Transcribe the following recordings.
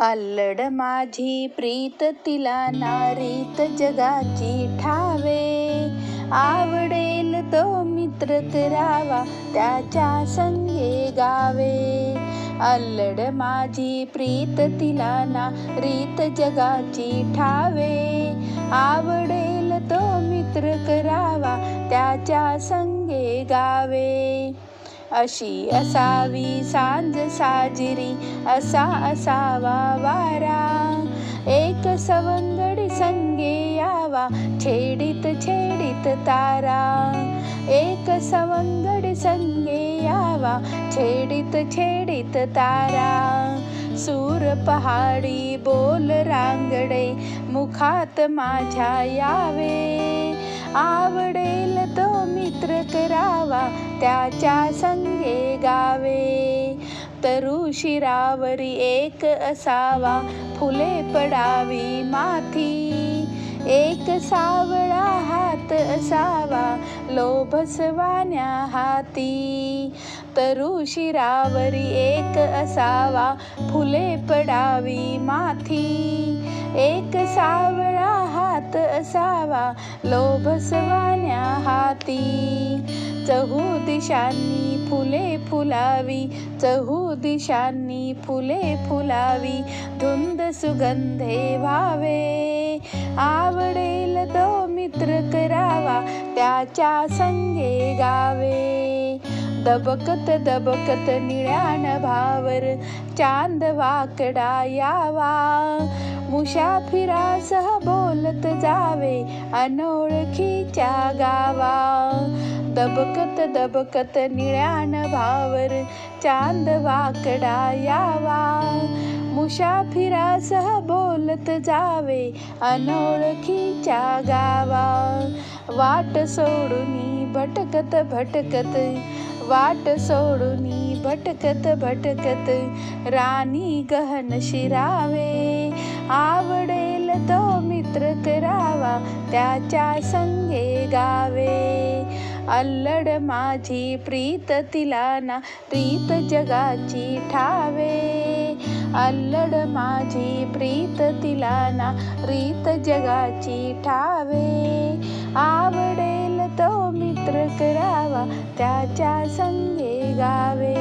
अल्लड माझी प्रीत तिला नारीत जगाची ठावे. आवडेल तो मित्र करावा त्याच्या संगे गावे. अल्लड माझी प्रीत तिला ना रीत जगाची ठावे. आवडेल तो मित्र करावा त्याच्या संगे गावे. अशी असावी सांज साजिरी असा असावा वारा एक सवंगडी संगे यावा छेडित छेडित तारा. एक सवंगडी संगे यावा छेडित छेडित तारा. सूर पहाडी बोल रांगडे मुखात माझ्या यावे आवडेल तो मित्र करावा त्याच्या संगे गावे. तरु शिरावरी एक असावा फुले पडावी माथी. एक सावळा हात असावा लोभसवान्या हाती. तरु शिरावरी एक असावा फुले पडावी माथी. एक सावळा हात असावा लोभसवान्या हाती. चहू दिशांनी फुले फुलावी चहू दिशांनी फुले फुलावी धुंद सुगंधे व्हावे. आवडेल तो मित्र करावा त्याच्या संगे गावे. दबकत दबकत निळ्यान भावर चांद वाकडा यावा. मुसाफिरासह बोलत जावे अनोळखीच्या गावा. दबकत दबकत निळ्यान भावर चांद वाकडा यावा. मुसाफिरासह बोलत जावे अनोळखीच्या गावा. वाट सोडून भटकत भटकत वाट सोडूनी भटकत भटकत राणी गहन शिरावे. आवडेल तो मित्र करावा त्याच्या संगे गावे. अल्लड माझी प्रीत तिला ना प्रीत जगाची ठावे. अल्लड माझी प्रीत तिला ना रीत जगाची ठावे. आवडेल तो मित्र करावा त्याच्या संगे गावे.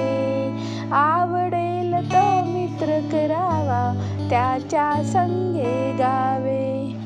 आवडेल तो मित्र करावा त्याच्या संगे गावे.